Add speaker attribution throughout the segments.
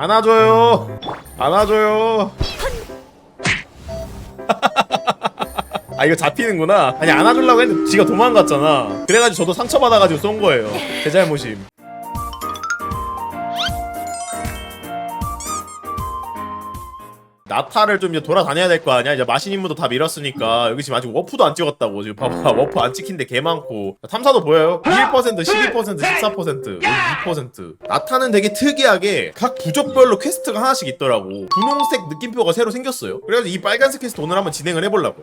Speaker 1: 안아줘요. 안아줘요. 아 이거 잡히는구나. 아니 안아주려고 했는데 지가 도망갔잖아. 그래가지고 저도 상처받아가지고 쏜 거예요. 제 잘못임 나타를 좀 이제 돌아다녀야 될 거 아니야? 이제 마신 임무도 다 밀었으니까. 여기 지금 아직 워프도 안 찍었다고. 지금 봐봐. 워프 안 찍힌 데 개 많고. 탐사도 보여요? 11%, 12%, 14%, 여기 2% 나타는 되게 특이하게 각 부족별로 퀘스트가 하나씩 있더라고. 분홍색 느낌표가 새로 생겼어요. 그래가지고 이 빨간색 퀘스트 오늘 한번 진행을 해보려고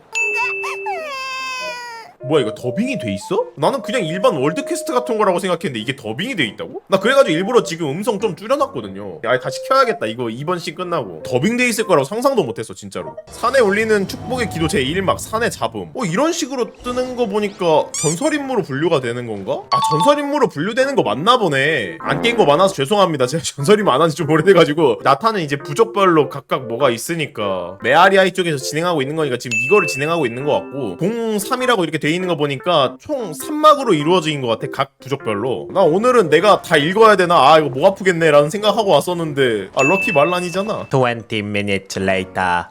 Speaker 1: 뭐야 이거 더빙이 돼 있어? 나는 그냥 일반 월드 퀘스트 같은 거라고 생각했는데 이게 더빙이 돼 있다고? 나 그래가지고 일부러 지금 음성 좀 줄여놨거든요. 야 다시 켜야겠다. 이거 이번 씬 끝나고. 더빙돼 있을 거라고 상상도 못했어 진짜로. 산에 올리는 축복의 기도 제1막 산의 잡음. 어 이런 식으로 뜨는 거 보니까 전설 임무로 분류가 되는 건가? 아 전설 임무로 분류되는 거 맞나 보네. 안 깬 거 많아서 죄송합니다. 제가 전설이 많아지 좀 오래돼가지고. 나타는 이제 부족별로 각각 뭐가 있으니까. 메아리아이 쪽에서 진행하고 있는 거니까 지금 이거를 진행하고 있는 것 같고. 03이라고 이렇게 돼 있는 거 보니까 총 3막으로 이루어진 것 같아 각 부족별로. 나 오늘은 내가 다 읽어야 되나? 아 이거 목 아프겠네 라는 생각하고 왔었는데 아 럭키 말란이잖아.
Speaker 2: 20 minutes later.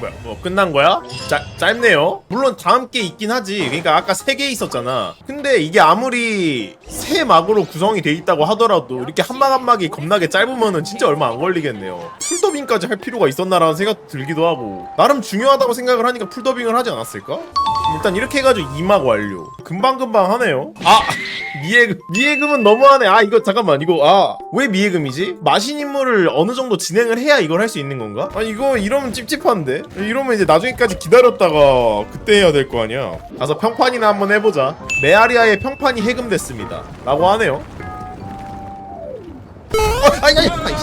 Speaker 1: 뭐야 뭐 끝난 거야? 짜, 짧네요. 물론 다음 게 있긴 하지. 그러니까 아까 세 개 있었잖아. 근데 이게 아무리 세 막으로 구성이 돼 있다고 하더라도 이렇게 한 막 한 막이 겁나게 짧으면은 진짜 얼마 안 걸리겠네요. 풀더빙까지 할 필요가 있었나라는 생각 들기도 하고. 나름 중요하다고 생각을 하니까 풀더빙을 하지 않았을까? 일단 이렇게 해가지고 2막 완료. 금방금방 하네요. 아 미예금 미예금은 너무하네. 아 이거 잠깐만. 이거 아 왜 미예금이지? 마신 임무를 어느 정도 진행을 해야 이걸 할 수 있는 건가? 아 이거 이러면 찝찝한데? 이러면 이제 나중에까지 기다렸다가 그때 해야 될 거 아니야. 가서 평판이나 한번 해보자. 메아리아의 평판이 해금됐습니다. 라고 하네요. 어, 아니 아니 아니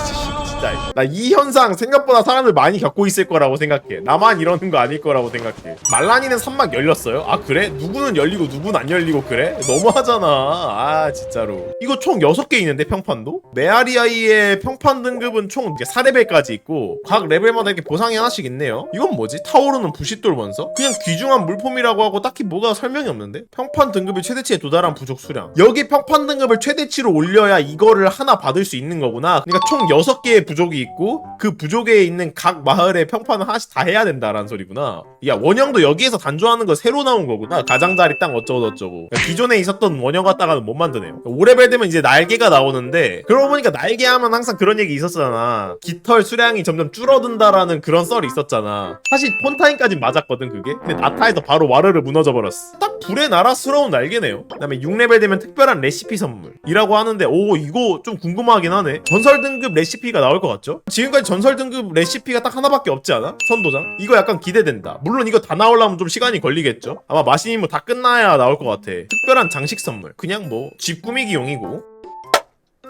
Speaker 1: 진짜 나 이 현상 생각보다 사람들 많이 겪고 있을 거라고 생각해 나만 이러는 거 아닐 거라고 생각해 말라니는 3막 열렸어요? 아 그래? 누구는 열리고 누구는 안 열리고 그래? 너무하잖아 아 진짜로 이거 총 6개 있는데 평판도? 메아리아이의 평판 등급은 총 이제 4레벨까지 있고 각 레벨마다 이렇게 보상이 하나씩 있네요 이건 뭐지? 타오르는 부싯돌 원석? 그냥 귀중한 물품이라고 하고 딱히 뭐가 설명이 없는데? 평판 등급이 최대치에 도달한 부족 수량 여기 평판 등급을 최대치로 올려야 이거를 하나 받을 수 있는 거구나 그러니까 총 6개의 부족 이 있고 그 부족에 있는 각 마을의 평판을 하나씩 다 해야 된다라는 소리구나. 야 원형도 여기에서 단조하는 거 새로 나온 거구나. 가장자리 땅 어쩌고 저쩌고. 그러니까 기존에 있었던 원형 갖다가는 못 만드네요. 5레벨 되면 이제 날개가 나오는데 그러고 보니까 날개 하면 항상 그런 얘기 있었잖아. 깃털 수량이 점점 줄어든다라는 그런 썰이 있었잖아. 사실 폰타인까지 맞았거든 그게. 근데 나타에서 바로 와르르 무너져 버렸어. 딱 불의 나라스러운 날개네요. 그 다음에 6레벨 되면 특별한 레시피 선물이라고 하는데 오 이거 좀 궁금하긴 하네. 전설 등급 레시피가 나올 것 같죠? 지금까지 전설 등급 레시피가 딱 하나밖에 없지 않아? 선도장? 이거 약간 기대된다. 물론 이거 다 나오려면 좀 시간이 걸리겠죠? 아마 마신이 뭐다 끝나야 나올 것 같아. 특별한 장식 선물. 그냥 뭐 집 꾸미기용이고.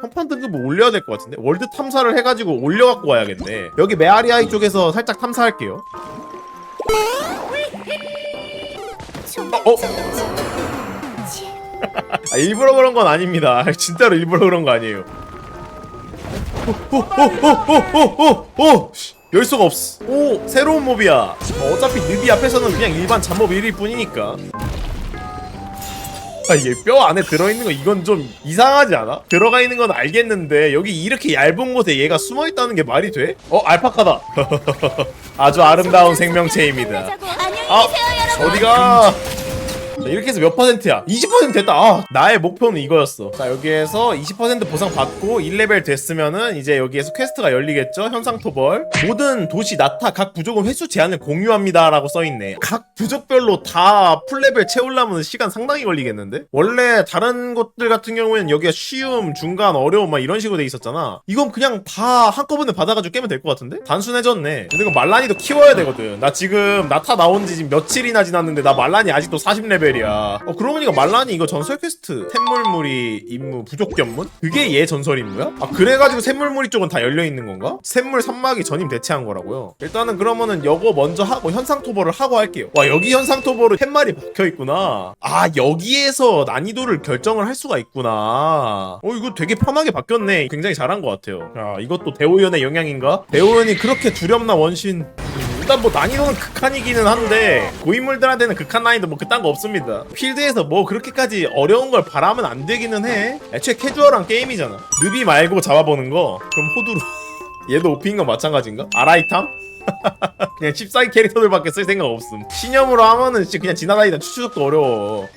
Speaker 1: 평판 등급을 올려야 될 것 같은데? 월드 탐사를 해가지고 올려갖고 와야겠네. 여기 메아리아이 쪽에서 살짝 탐사할게요 어? 어? 아, 일부러 그런 건 아닙니다. 진짜로 일부러 그런 거 아니에요. 오오오오오오오 열 수가 없어. 오 새로운 몹이야. 어, 어차피 느비 앞에서는 그냥 일반 잡몹 1일 뿐이니까 아, 얘뼈 안에 들어있는 거 이건 좀 이상하지 않아? 들어가 있는 건 알겠는데 여기 이렇게 얇은 곳에 얘가 숨어 있다는 게 말이 돼? 어 알파카다 아주 아름다운 생명체입니다 아 어디가 자, 이렇게 해서 몇 퍼센트야? 20% 됐다. 아, 나의 목표는 이거였어. 자, 여기에서 20% 보상 받고 1레벨 됐으면은 이제 여기에서 퀘스트가 열리겠죠? 현상 토벌. 모든 도시 나타 각 부족은 횟수 제한을 공유합니다라고 써 있네. 각 부족별로 다 풀레벨 채우려면 시간 상당히 걸리겠는데? 원래 다른 곳들 같은 경우에는 여기가 쉬움, 중간, 어려움 막 이런 식으로 돼 있었잖아. 이건 그냥 다 한꺼번에 받아가지고 깨면 될 것 같은데? 단순해졌네. 근데 이거 말란이도 키워야 되거든. 나 지금 나타 나온 지 지금 며칠이나 지났는데 나 말란이 아직도 40레벨 레벨이야. 어 그러고 보니까 말란이 이거 전설 퀘스트 샘물무리 임무 부족 견문? 그게 얘 전설 임무야? 아 그래가지고 샘물무리 쪽은 다 열려 있는 건가? 샘물 산막이 전임 대체한 거라고요. 일단은 그러면은 여거 먼저 하고 현상 토벌을 하고 할게요. 와 여기 현상 토벌은 팻말이 박혀 있구나. 아 여기에서 난이도를 결정을 할 수가 있구나. 어 이거 되게 편하게 바뀌었네. 굉장히 잘한 것 같아요. 야 이것도 대호연의 영향인가? 대호연이 그렇게 두렵나 원신. 일단 뭐 난이도는 극한이기는 한데 고인물들한테는 극한 난이도 뭐 그딴 거 없습니다. 필드에서 뭐 그렇게까지 어려운 걸 바라면 안 되기는 해. 애초에 캐주얼한 게임이잖아. 느비 말고 잡아보는 거. 그럼 호두로. 얘도 오피인 건 마찬가지인가? 아라이탐? 그냥 14기 캐릭터들밖에 쓸 생각 없음. 신념으로 하면은 진짜 그냥 지나다니다 추추적도 어려워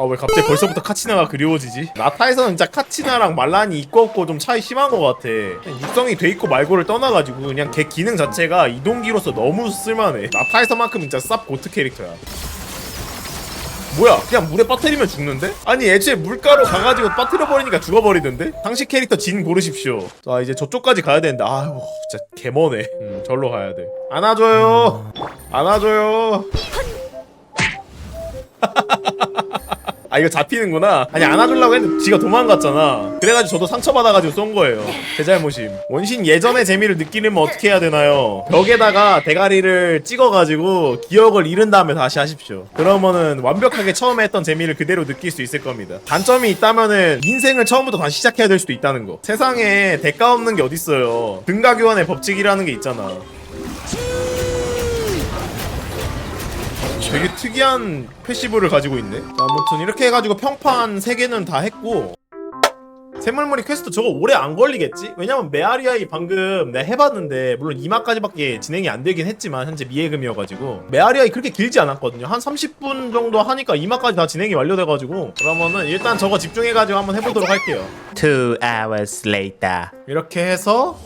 Speaker 1: 아 왜 갑자기 벌써부터 카치나가 그리워지지? 나타에서는 진짜 카치나랑 말란이 있고 없고 좀 차이 심한 것 같아. 그냥 육성이 돼 있고 말고를 떠나가지고 그냥 걔 기능 자체가 이동기로서 너무 쓸만해. 나타에서만큼 진짜 쌉 고트 캐릭터야. 뭐야 그냥 물에 빠뜨리면 죽는데? 아니 애초에 물가로 가가지고 빠뜨려버리니까 죽어버리던데? 당시 캐릭터 진 고르십시오. 자 이제 저쪽까지 가야 되는데. 아유 진짜 개머네. 음 절로 가야 돼. 안아줘요. 안아줘요 아 이거 잡히는구나. 아니 안아주려고 했는데 지가 도망갔잖아. 그래가지고 저도 상처받아가지고 쏜 거예요. 제 잘못임. 원신 예전의 재미를 느끼려면 어떻게 해야 되나요? 벽에다가 대가리를 찍어가지고 기억을 잃은 다음에 다시 하십시오. 그러면은 완벽하게 처음에 했던 재미를 그대로 느낄 수 있을 겁니다. 단점이 있다면은 인생을 처음부터 다시 시작해야 될 수도 있다는 거. 세상에 대가 없는 게 어딨어요. 등가교환의 법칙이라는 게 있잖아 되게 특이한 패시브를 가지고 있네. 자, 아무튼 이렇게 해가지고 평판 3개는 다 했고 샘물머리 퀘스트 저거 오래 안 걸리겠지? 왜냐면 메아리아이 방금 내가 해봤는데 물론 2마까지밖에 진행이 안 되긴 했지만 현재 미예금이어가지고 메아리아이 그렇게 길지 않았거든요 한 30분 정도 하니까 2마까지 다 진행이 완료돼가지고 그러면은 일단 저거 집중해가지고 한번 해보도록 할게요
Speaker 2: Two hours later.
Speaker 1: 이렇게 해서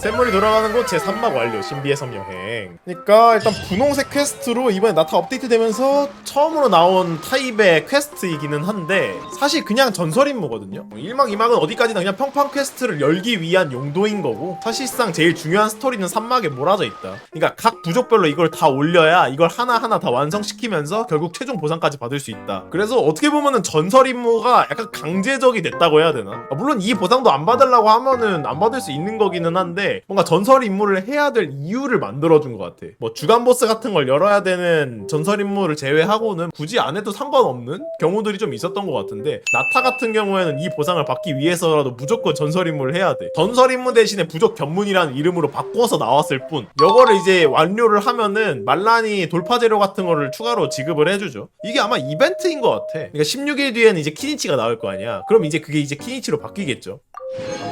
Speaker 1: 샘물이 돌아가는 곳 제3막 완료 신비의 섬 여행. 그러니까 일단 분홍색 퀘스트로 이번에 나타 업데이트 되면서 처음으로 나온 타입의 퀘스트이기는 한데 사실 그냥 전설 임무거든요. 1막 2막은 어디까지나 그냥 평판 퀘스트를 열기 위한 용도인 거고 사실상 제일 중요한 스토리는 3막에 몰아져 있다. 그러니까 각 부족별로 이걸 다 올려야 이걸 하나하나 다 완성시키면서 결국 최종 보상까지 받을 수 있다. 그래서 어떻게 보면은 전설 임무가 약간 강제적이 됐다고 해야 되나? 아, 물론 이 보상도 안 받으려고 하면은 안 받을 수 있는 거기는 한데 뭔가 전설 임무를 해야 될 이유를 만들어준 것 같아. 뭐 주간 보스 같은 걸 열어야 되는 전설 임무를 제외하고는 굳이 안 해도 상관없는 경우들이 좀 있었던 것 같은데 나타 같은 경우에는 이 보상을 받기 위해서라도 무조건 전설 임무를 해야 돼. 전설 임무 대신에 부족 견문이라는 이름으로 바꿔서 나왔을 뿐 이거를 이제 완료를 하면은 말란이 돌파 재료 같은 거를 추가로 지급을 해주죠. 이게 아마 이벤트인 것 같아. 그러니까 16일 뒤에는 이제 키니치가 나올 거 아니야. 그럼 이제 그게 이제 키니치로 바뀌겠죠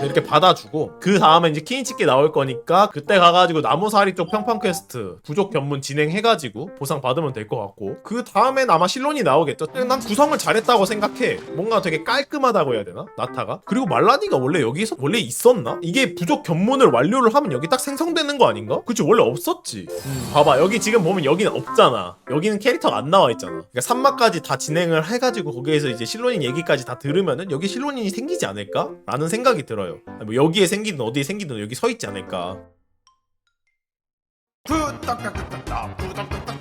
Speaker 1: 이렇게 받아주고 그 다음에 이제 키니치께 나올 거니까 그때 가가지고 나무사리 쪽 평판 퀘스트 부족 견문 진행해가지고 보상 받으면 될 것 같고 그 다음엔 아마 실론이 나오겠죠. 난 구성을 잘했다고 생각해. 뭔가 되게 깔끔하다고 해야 되나? 나타가? 그리고 말라니가 원래 여기서 원래 있었나? 이게 부족 견문을 완료를 하면 여기 딱 생성되는 거 아닌가? 그치 원래 없었지. 음, 봐봐. 여기 지금 보면 여기는 없잖아. 여기는 캐릭터가 안 나와 있잖아. 그러니까 3막까지 다 진행을 해가지고 거기에서 이제 실론인 얘기까지 다 들으면은 여기 실론인이 생기지 않을까? 라는 생각 이 들어요. 뭐 여기에 생기든 어디에 생기든 여기 서 있지 않을까. 딱, 구독, 딱, 딱,